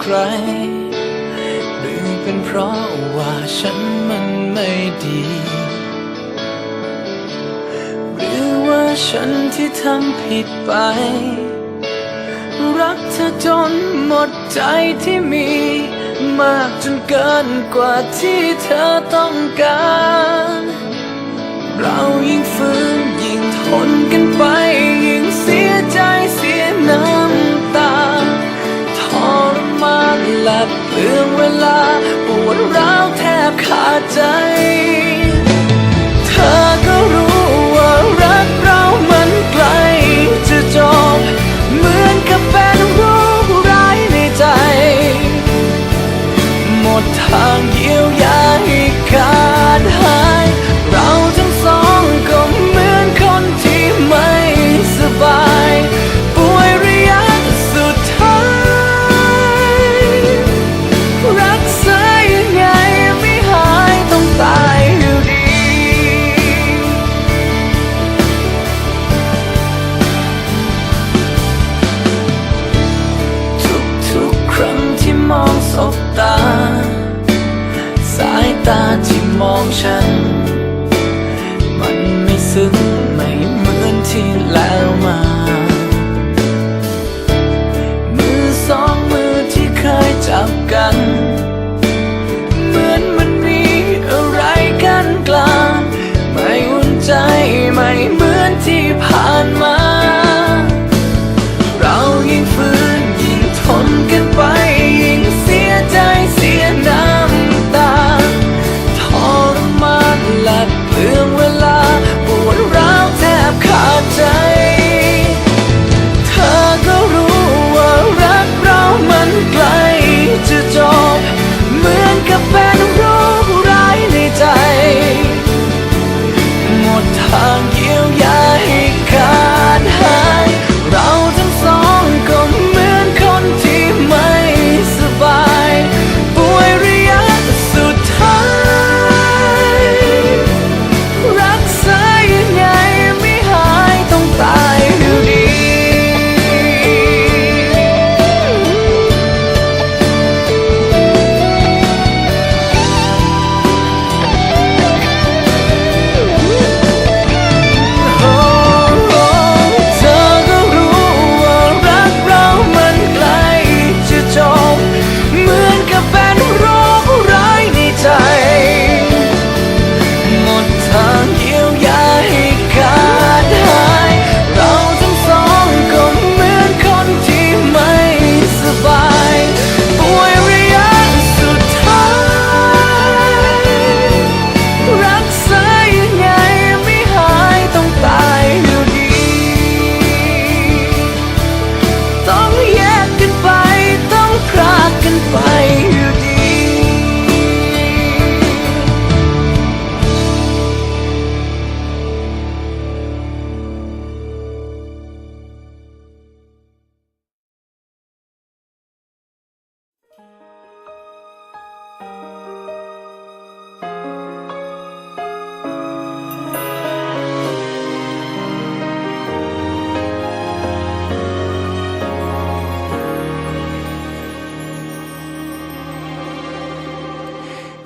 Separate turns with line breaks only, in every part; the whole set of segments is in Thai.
ใคร หรือเป็นเพราะว่าฉันมันไม่ดี หรือว่าฉันที่ทำผิดไป รักเธอจนหมดใจที่มี มากจนเกินกว่าที่เธอต้องการ เรายิ่งฝืนยิ่งทนกันไป ยิ่งเสียใจ ละเปลืองเวลาปวดร้าวแทบขาดใจ เธอก็รู้ว่ารักเรามันไกลจะจบเหมือนกับเป็นโรคร้ายในใจ หมดทางเยียวยาให้การหาย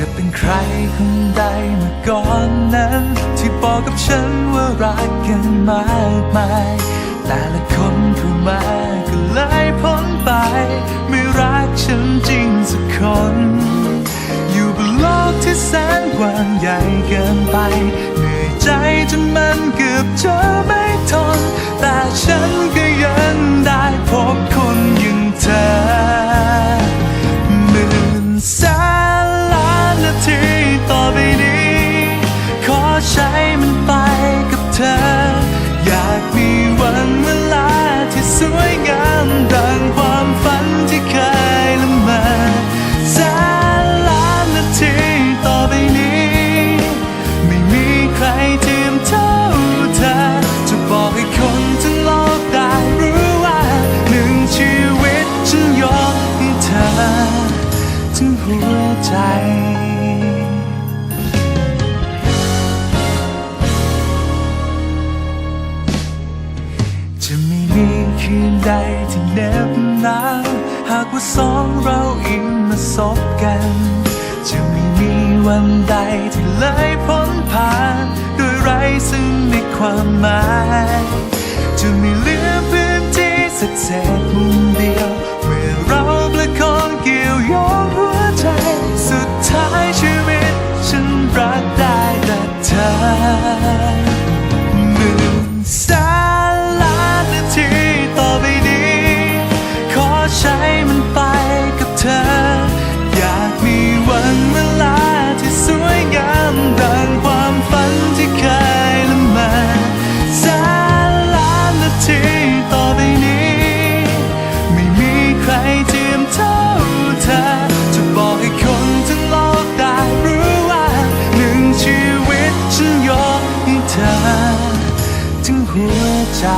จะเป็นใครคนใดเมื่อก่อนนั้น ที่บอกกับฉันว่ารักกันมากมาย แต่ละคนเข้ามา ใดที่เน็บหนาหากว่าสองเราอินมาสบกัน จะไม่มีวันใดที่เลยพ้นผ่านด้วยไร้ซึ่งในความหมาย จะไม่เหลือพื้นที่สักเศษ ใจ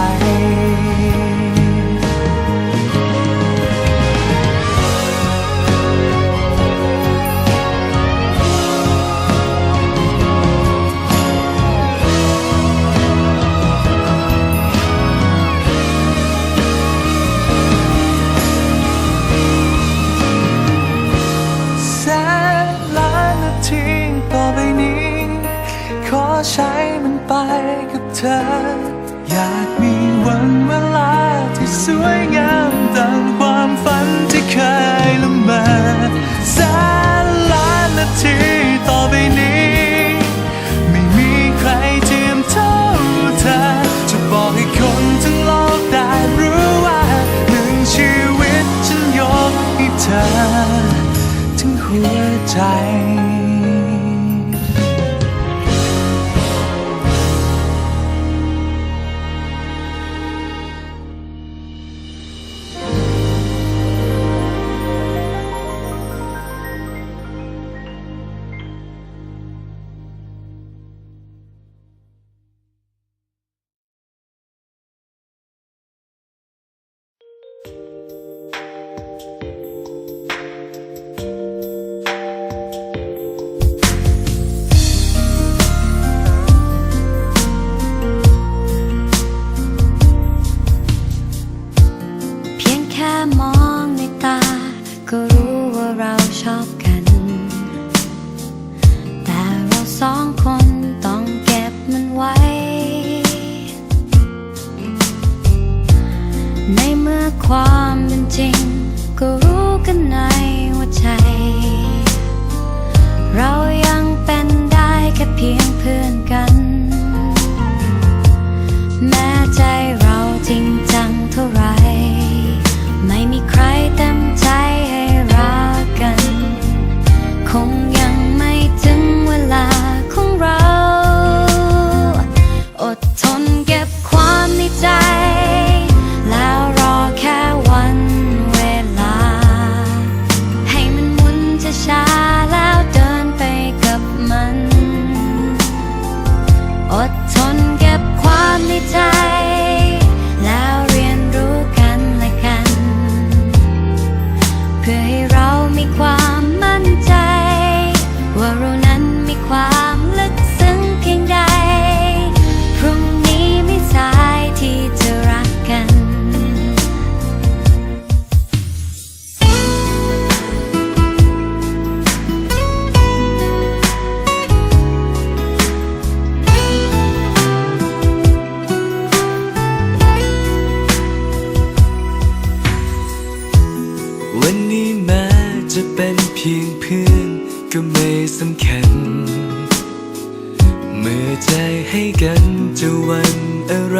กันจะวันอะไร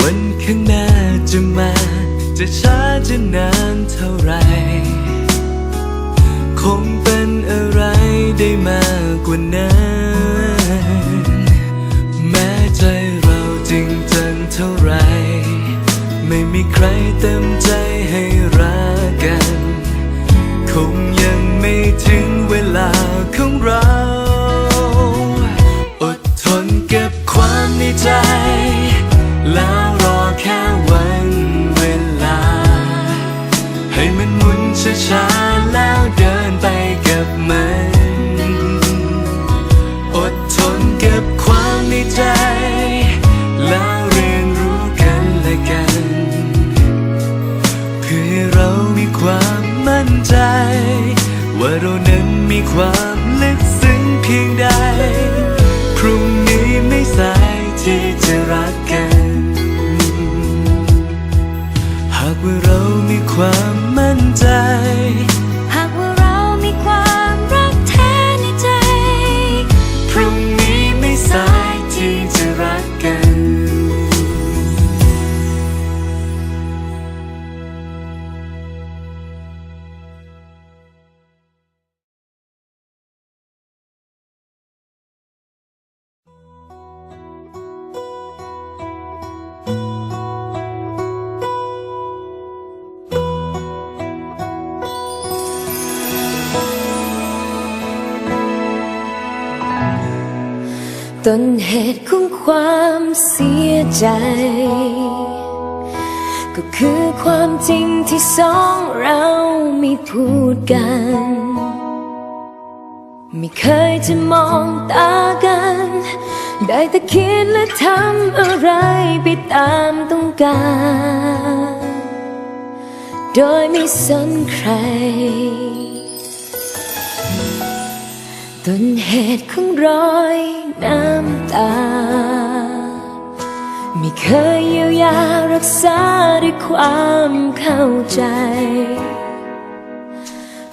วัน
ข้าง
หน้าจะมา จะช้าจะนานเท่าไร คงเป็นอะไรได้มากกว่านั้น ต้นเห
ตุของความเสียใจ ก็คือความจริงที่สองเราไม่พูดกัน ไม่เคยจะมองตากัน ได้แต่คิดและทำอะไรไปตามต้องการ โดยไม่สนใคร ต้นเหตุของรอยน้ำตา ไม่เคยเยียวยารักษาด้วยความเข้าใจ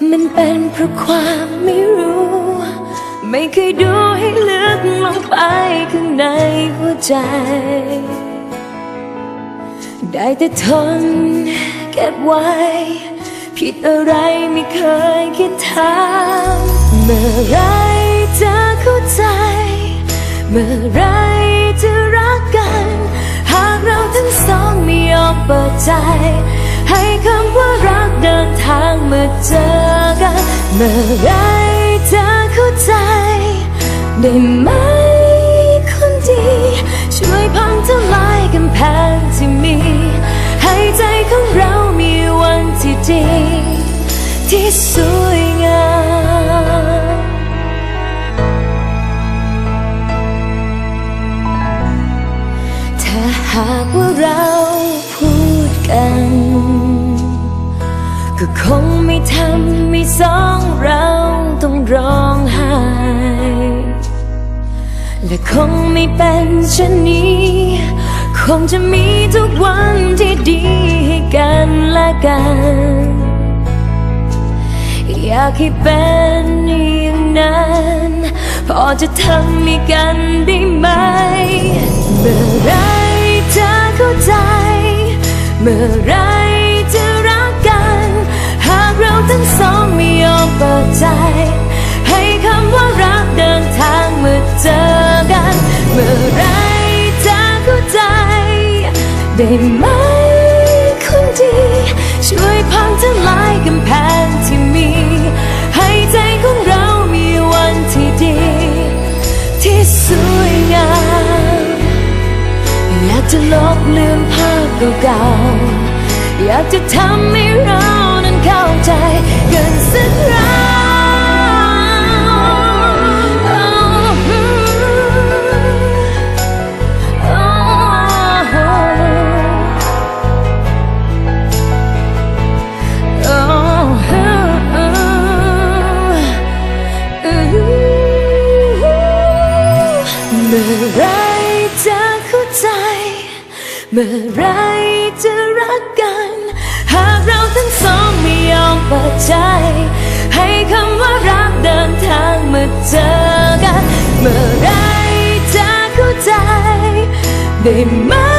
มันเป็นเพราะความไม่รู้ ไม่เคยดูให้ลึกลงไปข้างในหัวใจ ได้แต่ทนเก็บไว้ ผิดอะไรไม่เคยคิดถาม เมื่อไรจะเข้าใจ เมื่อไรจะรักกัน หากเราทั้งสองไม่ยอมเปิดใจ ให้คำว่ารักเดินทางเมาเจอกัน เมื่อไรจะเข้าใจ ได้ไหมคนดี ช่วยพังทลายกำแพงที่มี ให้ใจของเรามีวันที่ดีที่สว งไม่เป็นเช่นนี้ คงจะมีทุกวันที่ดีให้กันและกัน อยากให้เป็นอย่างนั้น พอจะทำให้กันได้ไหม เมื่อไรจะเข้าใจ เมื่อไรจะรักกัน หากเราทั้งสองไม่ยอมเปิดใจ ให้คำว่ารักเดินทางเมาเจอกัน มื่อไรจะเข้าใจ ได้ไหมคนดี ช่วยพังทลายกำแพงที่มี ให้ใจของเรามีวันที่ดี ที่สวยงาม อยากจะลบลืมภาพเก่าๆอยากจะทำให้เรานั้นเข้าใจกันสักครั้ง เมื่อไรจะรักกัน หากเราทั้งสองไม่ยอมเปิดใจ ให้คำว่ารักเดินทางมาเจอกัน เมื่อไรจะเข้าใจ ได้ไหม